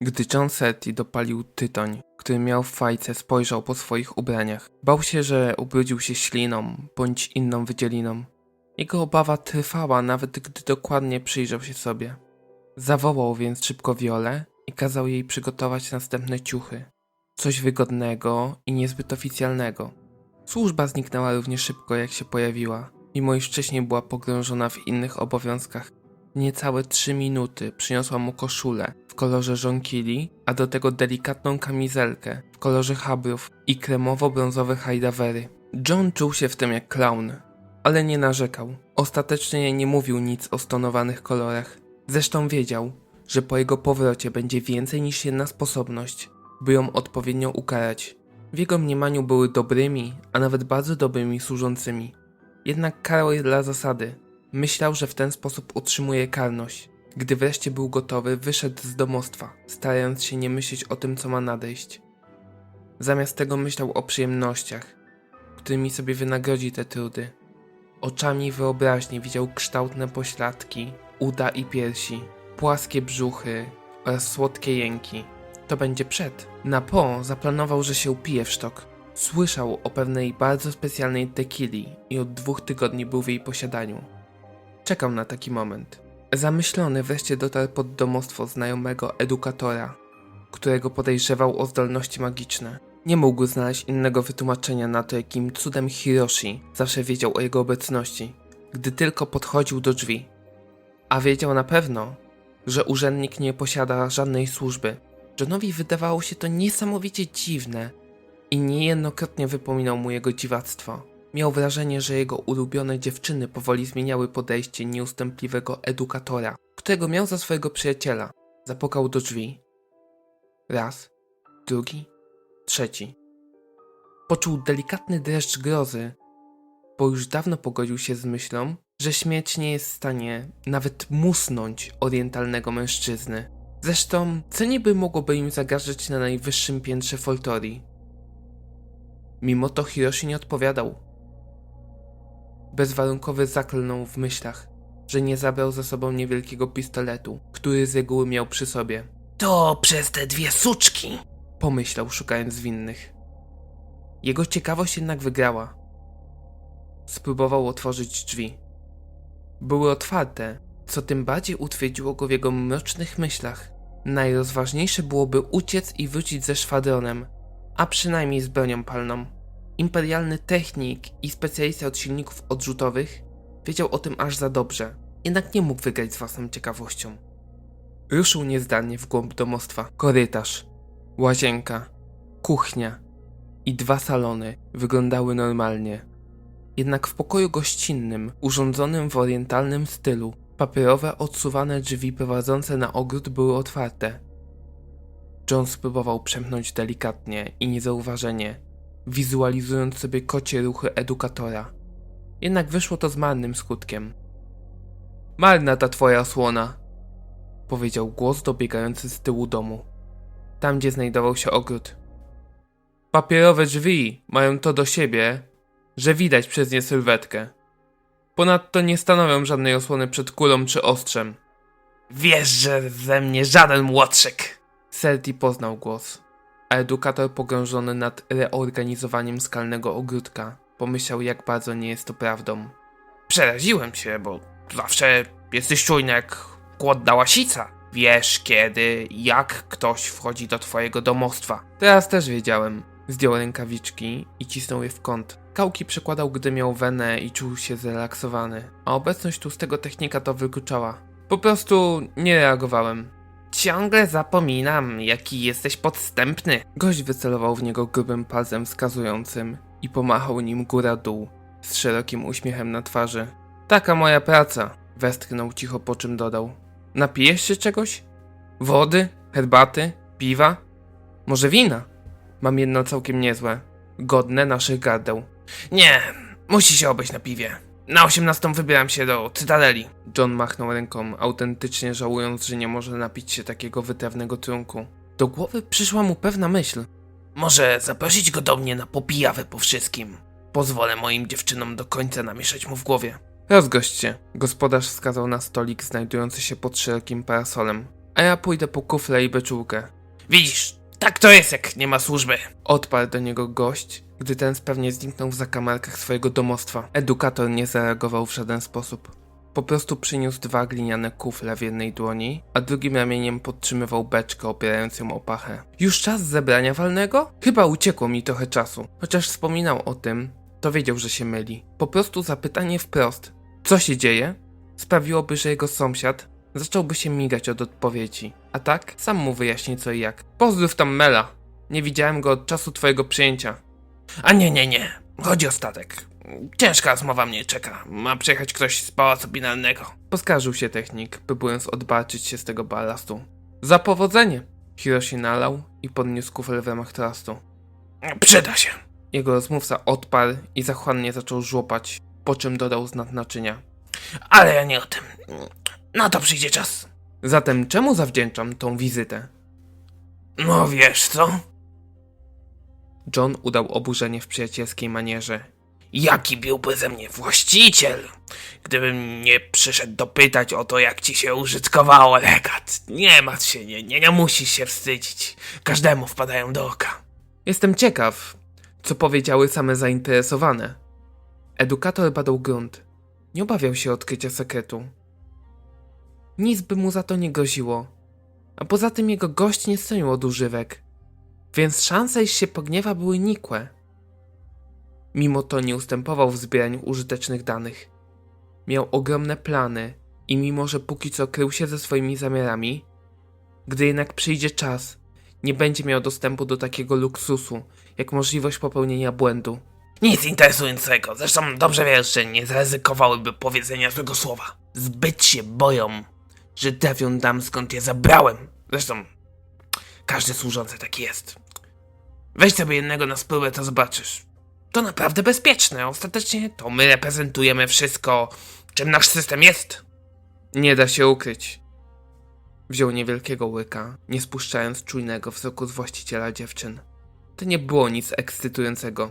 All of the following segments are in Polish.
Gdy John Setti dopalił tytoń, który miał w fajce, spojrzał po swoich ubraniach. Bał się, że ubrudził się śliną bądź inną wydzieliną. Jego obawa trwała, nawet gdy dokładnie przyjrzał się sobie. Zawołał więc szybko Wiolę i kazał jej przygotować następne ciuchy. Coś wygodnego i niezbyt oficjalnego. Służba zniknęła równie szybko, jak się pojawiła, mimo iż wcześniej była pogrążona w innych obowiązkach. Niecałe trzy minuty przyniosła mu koszulę w kolorze żonkili, a do tego delikatną kamizelkę w kolorze habrów i kremowo-brązowe hajdawery. John czuł się w tym jak klaun, ale nie narzekał. Ostatecznie nie mówił nic o stonowanych kolorach. Zresztą wiedział, że po jego powrocie będzie więcej niż jedna sposobność, by ją odpowiednio ukarać. W jego mniemaniu były dobrymi, a nawet bardzo dobrymi służącymi. Jednak karał je dla zasady. Myślał, że w ten sposób utrzymuje karność. Gdy wreszcie był gotowy, wyszedł z domostwa, starając się nie myśleć o tym, co ma nadejść. Zamiast tego myślał o przyjemnościach, którymi sobie wynagrodzi te trudy. Oczami wyobraźni widział kształtne pośladki, uda i piersi, płaskie brzuchy oraz słodkie jęki. To będzie przed. Na po zaplanował, że się upije w sztok. Słyszał o pewnej bardzo specjalnej tekili i od dwóch tygodni był w jej posiadaniu. Czekał na taki moment. Zamyślony wreszcie dotarł pod domostwo znajomego edukatora, którego podejrzewał o zdolności magiczne. Nie mógł znaleźć innego wytłumaczenia na to, jakim cudem Hiroshi zawsze wiedział o jego obecności, gdy tylko podchodził do drzwi. A wiedział na pewno, że urzędnik nie posiada żadnej służby. Johnowi wydawało się to niesamowicie dziwne i niejednokrotnie wypominał mu jego dziwactwo. Miał wrażenie, że jego ulubione dziewczyny powoli zmieniały podejście nieustępliwego edukatora, którego miał za swojego przyjaciela. Zapukał do drzwi. Raz, drugi, trzeci. Poczuł delikatny dreszcz grozy, bo już dawno pogodził się z myślą, że śmierć nie jest w stanie nawet musnąć orientalnego mężczyzny. Zresztą, co niby mogłoby im zagrażać na najwyższym piętrze Foltorii? Mimo to Hiroshi nie odpowiadał. Bezwarunkowy zaklnął w myślach, że nie zabrał ze sobą niewielkiego pistoletu, który z reguły miał przy sobie. To przez te dwie suczki. Pomyślał, szukając winnych. Jego ciekawość jednak wygrała. Spróbował otworzyć drzwi. Były otwarte, co tym bardziej utwierdziło go w jego mrocznych myślach. Najrozważniejsze byłoby uciec i wrócić ze szwadronem, a przynajmniej z bronią palną. Imperialny technik i specjalista od silników odrzutowych wiedział o tym aż za dobrze, jednak nie mógł wygrać z własną ciekawością. Ruszył niezdarnie w głąb domostwa. Korytarz, łazienka, kuchnia i dwa salony wyglądały normalnie. Jednak w pokoju gościnnym, urządzonym w orientalnym stylu, papierowe odsuwane drzwi prowadzące na ogród były otwarte. John spróbował przemknąć delikatnie i niezauważenie, wizualizując sobie kocie ruchy edukatora. Jednak wyszło to z marnym skutkiem. Marna ta twoja osłona, powiedział głos dobiegający z tyłu domu, tam gdzie znajdował się ogród. Papierowe drzwi mają to do siebie, że widać przez nie sylwetkę. Ponadto nie stanowią żadnej osłony przed kulą czy ostrzem. Wiesz, że ze mnie żaden młodszyk. Selti poznał głos, a edukator pogrążony nad reorganizowaniem skalnego ogródka pomyślał jak bardzo nie jest to prawdą. Przeraziłem się, bo zawsze jesteś czujny jak głodna łasica. Wiesz kiedy, jak ktoś wchodzi do twojego domostwa. Teraz też wiedziałem. Zdjął rękawiczki i cisnął je w kąt. Kałki przekładał, gdy miał wenę i czuł się zrelaksowany, a obecność tłustego technika to wykluczała. Po prostu nie reagowałem. Ciągle zapominam, jaki jesteś podstępny. Gość wycelował w niego grubym palcem wskazującym i pomachał nim góra-dół, z szerokim uśmiechem na twarzy. Taka moja praca, westchnął cicho, po czym dodał. Napijesz się czegoś? Wody? Herbaty? Piwa? Może wina? Mam jedno całkiem niezłe, godne naszych gardeł. Nie, musi się obejść na piwie. Na osiemnastą wybieram się do Cytadeli. John machnął ręką, autentycznie żałując, że nie może napić się takiego wytrawnego trunku. Do głowy przyszła mu pewna myśl. Może zaprosić go do mnie na popijawę po wszystkim. Pozwolę moim dziewczynom do końca namieszać mu w głowie. Rozgość się. Gospodarz wskazał na stolik znajdujący się pod szerokim parasolem. A ja pójdę po kufle i beczułkę. Widzisz, tak to jest, jak nie ma służby. Odparł do niego gość, gdy ten pewnie zniknął w zakamarkach swojego domostwa. Edukator nie zareagował w żaden sposób. Po prostu przyniósł dwa gliniane kufle w jednej dłoni, a drugim ramieniem podtrzymywał beczkę opierając ją o pachę. Już czas zebrania walnego? Chyba uciekło mi trochę czasu. Chociaż wspominał o tym, to wiedział, że się myli. Po prostu zapytanie wprost, co się dzieje, sprawiłoby, że jego sąsiad zacząłby się migać od odpowiedzi. A tak, sam mu wyjaśni co i jak. Pozdrów tam Mela. Nie widziałem go od czasu twojego przyjęcia. A nie, nie, nie. Chodzi o statek. Ciężka rozmowa mnie czeka. Ma przyjechać ktoś z pałacu binarnego. Poskarżył się technik, próbując odbarczyć się z tego ballastu. Za powodzenie! Hiroshi nalał i podniósł kufel w ramach trastu. Przyda się. Jego rozmówca odparł i zachłannie zaczął żłopać, po czym dodał z nadnaczynia. Ale ja nie o tym. Na to przyjdzie czas. Zatem czemu zawdzięczam tą wizytę? No wiesz co? John udał oburzenie w przyjacielskiej manierze. Jaki byłby ze mnie właściciel, gdybym nie przyszedł dopytać o to, jak ci się użytkowało legat. Nie martw się, nie, nie, nie musisz się wstydzić. Każdemu wpadają do oka. Jestem ciekaw, co powiedziały same zainteresowane. Edukator badał grunt. Nie obawiał się odkrycia sekretu. Nic by mu za to nie groziło. A poza tym jego gość nie stonił od używek. Więc szanse, iż się pogniewa, były nikłe. Mimo to nie ustępował w zbieraniu użytecznych danych. Miał ogromne plany i mimo, że póki co krył się ze swoimi zamiarami, gdy jednak przyjdzie czas, nie będzie miał dostępu do takiego luksusu, jak możliwość popełnienia błędu. Nic interesującego. Zresztą dobrze wiesz, że nie zaryzykowałyby powiedzenia złego słowa. Zbyt się boją, że trafią tam skąd je zabrałem. Zresztą każdy służący taki jest. Weź sobie jednego na spróbę, to zobaczysz. To naprawdę bezpieczne. Ostatecznie to my reprezentujemy wszystko, czym nasz system jest. Nie da się ukryć. Wziął niewielkiego łyka, nie spuszczając czujnego wzroku z właściciela dziewczyn. To nie było nic ekscytującego.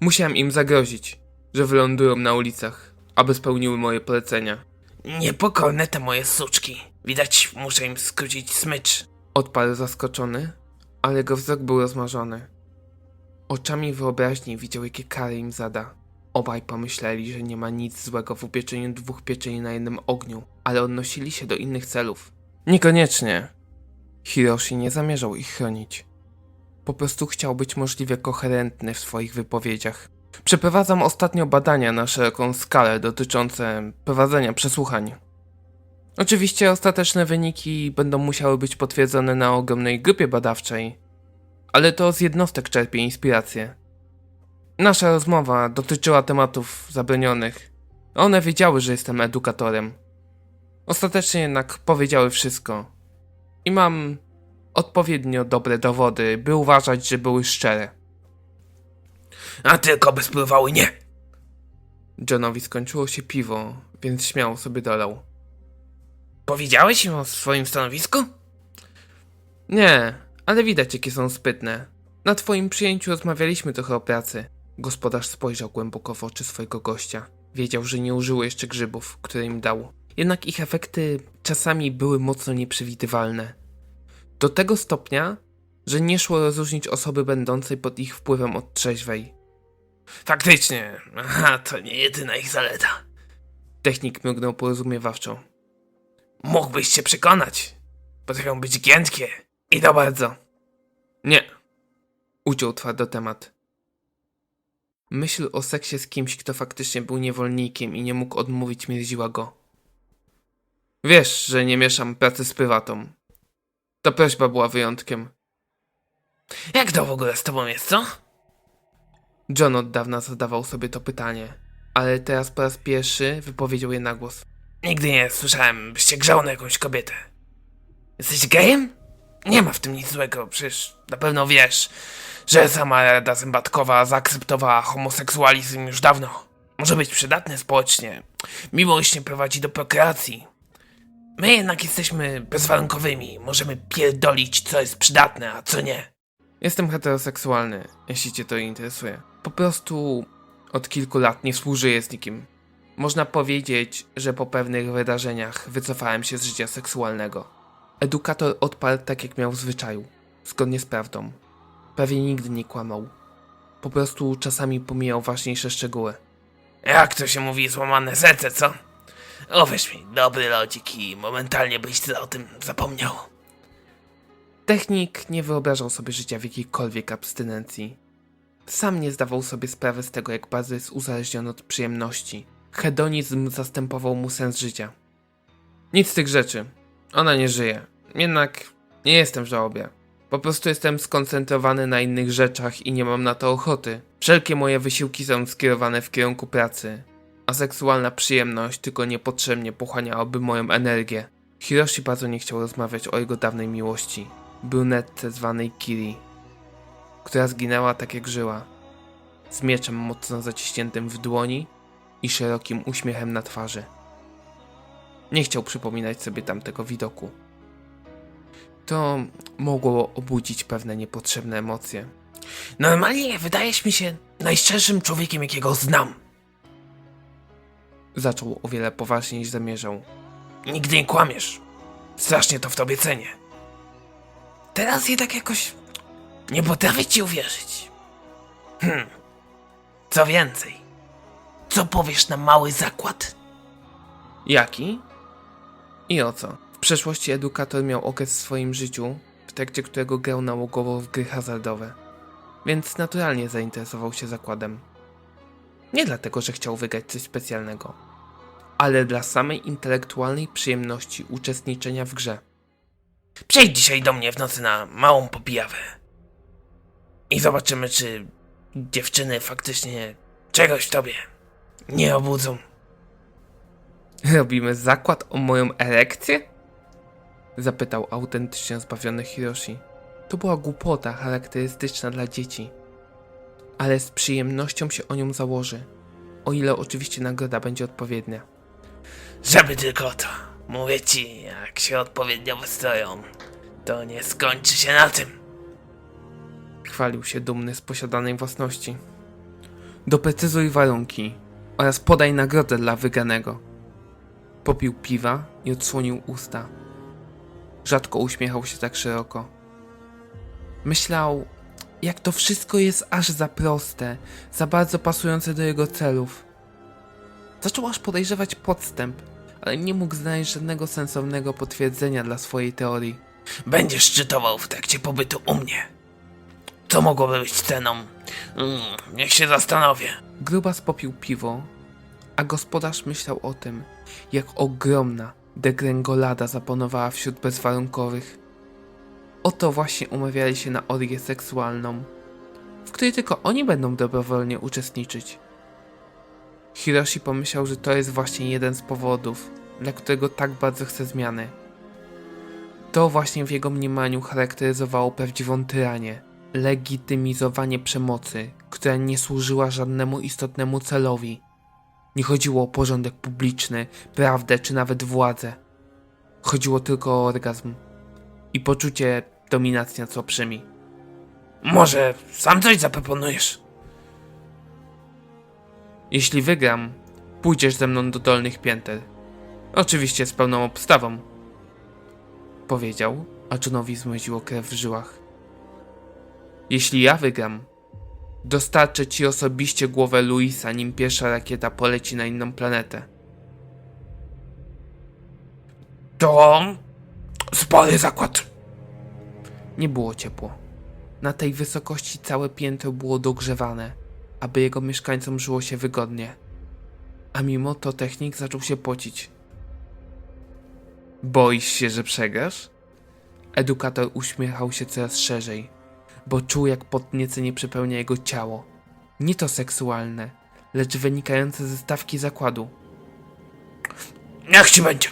Musiałem im zagrozić, że wylądują na ulicach, aby spełniły moje polecenia. Niepokorne te moje suczki. Widać, muszę im skrócić smycz. Odparł zaskoczony, ale jego wzrok był rozmarzony. Oczami wyobraźni widział, jakie kary im zada. Obaj pomyśleli, że nie ma nic złego w upieczeniu dwóch pieczeni na jednym ogniu, ale odnosili się do innych celów. Niekoniecznie. Hiroshi nie zamierzał ich chronić. Po prostu chciał być możliwie koherentny w swoich wypowiedziach. Przeprowadzam ostatnio badania na szeroką skalę dotyczące prowadzenia przesłuchań. Oczywiście ostateczne wyniki będą musiały być potwierdzone na ogromnej grupie badawczej, ale to z jednostek czerpie inspirację. Nasza rozmowa dotyczyła tematów zabronionych. One wiedziały, że jestem edukatorem. Ostatecznie jednak powiedziały wszystko. I mam odpowiednio dobre dowody, by uważać, że były szczere. A tylko by spływały nie. Johnowi skończyło się piwo, więc śmiało sobie dolał. Powiedziałeś o swoim stanowisku? Nie, ale widać jakie są spytne. Na twoim przyjęciu rozmawialiśmy trochę o pracy. Gospodarz spojrzał głęboko w oczy swojego gościa. Wiedział, że nie użyło jeszcze grzybów, które im dał. Jednak ich efekty czasami były mocno nieprzewidywalne. Do tego stopnia, że nie szło rozróżnić osoby będącej pod ich wpływem od trzeźwej. Faktycznie. Aha, to nie jedyna ich zaleta. Technik mrugnął porozumiewawczo. Mógłbyś się przekonać. Potrafią być giętkie. I to bardzo. Nie. Uciął twardo temat. Myśl o seksie z kimś, kto faktycznie był niewolnikiem i nie mógł odmówić, mierziła go. Wiesz, że nie mieszam pracy z prywatą. Ta prośba była wyjątkiem. Jak to w ogóle z tobą jest, co? John od dawna zadawał sobie to pytanie, ale teraz po raz pierwszy wypowiedział je na głos. Nigdy nie słyszałem, byście grzał na jakąś kobietę. Jesteś gejem? Nie ma w tym nic złego, przecież na pewno wiesz, że sama Rada Zębatkowa zaakceptowała homoseksualizm już dawno. Może być przydatny społecznie. Miłość nie prowadzi do prokreacji. My jednak jesteśmy bezwarunkowymi. Możemy pierdolić, co jest przydatne, a co nie. Jestem heteroseksualny, jeśli cię to interesuje. Po prostu od kilku lat nie współżyję z nikim. Można powiedzieć, że po pewnych wydarzeniach wycofałem się z życia seksualnego. Edukator odparł tak jak miał w zwyczaju, zgodnie z prawdą. Prawie nigdy nie kłamał. Po prostu czasami pomijał ważniejsze szczegóły. Jak to się mówi, złamane serce, co? Uwierz mi, dobry lodzik i momentalnie byś o tym zapomniał. Technik nie wyobrażał sobie życia w jakiejkolwiek abstynencji. Sam nie zdawał sobie sprawy z tego, jak bardzo jest uzależniony od przyjemności. Hedonizm zastępował mu sens życia. Nic z tych rzeczy. Ona nie żyje. Jednak nie jestem w żałobie. Po prostu jestem skoncentrowany na innych rzeczach i nie mam na to ochoty. Wszelkie moje wysiłki są skierowane w kierunku pracy, a seksualna przyjemność tylko niepotrzebnie pochłaniałaby moją energię. Hiroshi bardzo nie chciał rozmawiać o jego dawnej miłości, brunetce zwanej Kiri, która zginęła tak jak żyła, z mieczem mocno zaciśniętym w dłoni i szerokim uśmiechem na twarzy. Nie chciał przypominać sobie tamtego widoku. To mogło obudzić pewne niepotrzebne emocje. Normalnie wydajesz mi się najszczerszym człowiekiem, jakiego znam. Zaczął o wiele poważniej niż zamierzał. Nigdy nie kłamiesz. Strasznie to w tobie cenię. Teraz jednak jakoś nie potrafię ci uwierzyć. Hmm. Co więcej, co powiesz na mały zakład? Jaki? I o co? W przeszłości edukator miał okres w swoim życiu, w trakcie którego grał nałogowo w gry hazardowe. Więc naturalnie zainteresował się zakładem. Nie dlatego, że chciał wygrać coś specjalnego, ale dla samej intelektualnej przyjemności uczestniczenia w grze. Przyjdź dzisiaj do mnie w nocy na małą popijawę. I zobaczymy, czy dziewczyny faktycznie czegoś w tobie nie obudzą. Robimy zakład o moją erekcję? Zapytał autentycznie zbawiony Hiroshi. To była głupota charakterystyczna dla dzieci. Ale z przyjemnością się o nią założy. O ile oczywiście nagroda będzie odpowiednia. Żeby tylko to. Mówię ci, jak się odpowiednio wystroją, to nie skończy się na tym. Chwalił się dumny z posiadanej własności. Doprecyzuj warunki oraz podaj nagrodę dla wygranego. Popił piwa i odsłonił usta. Rzadko uśmiechał się tak szeroko. Myślał, jak to wszystko jest aż za proste, za bardzo pasujące do jego celów. Zaczął aż podejrzewać podstęp, ale nie mógł znaleźć żadnego sensownego potwierdzenia dla swojej teorii. Będziesz czytował w trakcie pobytu u mnie. Co mogłoby być ceną? Mm, niech się zastanowię. Grubas popił piwo, a gospodarz myślał o tym, jak ogromna degrengolada zapanowała wśród bezwarunkowych. Oto właśnie umawiali się na orgię seksualną, w której tylko oni będą dobrowolnie uczestniczyć. Hiroshi pomyślał, że to jest właśnie jeden z powodów, dla którego tak bardzo chce zmiany. To właśnie w jego mniemaniu charakteryzowało prawdziwą tyranię legitymizowanie przemocy, która nie służyła żadnemu istotnemu celowi. Nie chodziło o porządek publiczny, prawdę czy nawet władzę. Chodziło tylko o orgazm i poczucie dominacji nad słabszymi. Może sam coś zaproponujesz? Jeśli wygram, pójdziesz ze mną do dolnych pięter. Oczywiście z pełną obstawą. Powiedział, a Johnowi zmroziło krew w żyłach. Jeśli ja wygram, dostarczę ci osobiście głowę Luisa, nim pierwsza rakieta poleci na inną planetę. To spory zakład. Nie było ciepło. Na tej wysokości całe piętro było dogrzewane, aby jego mieszkańcom żyło się wygodnie. A mimo to technik zaczął się pocić. Boisz się, że przegrasz? Edukator uśmiechał się coraz szerzej, bo czuł jak podniecenie przepełnia jego ciało. Nie to seksualne, lecz wynikające ze stawki zakładu. Niech ci będzie.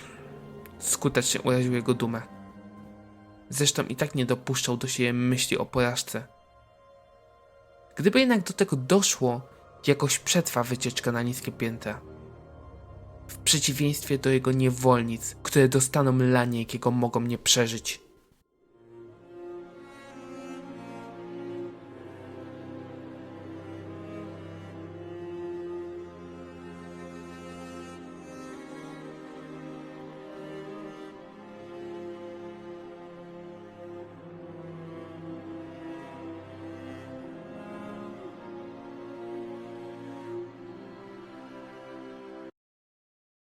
Skutecznie uraził jego dumę. Zresztą i tak nie dopuszczał do siebie myśli o porażce. Gdyby jednak do tego doszło, jakoś przetrwa wycieczka na niskie piętra. W przeciwieństwie do jego niewolnic, które dostaną lanie, jakiego mogą nie przeżyć.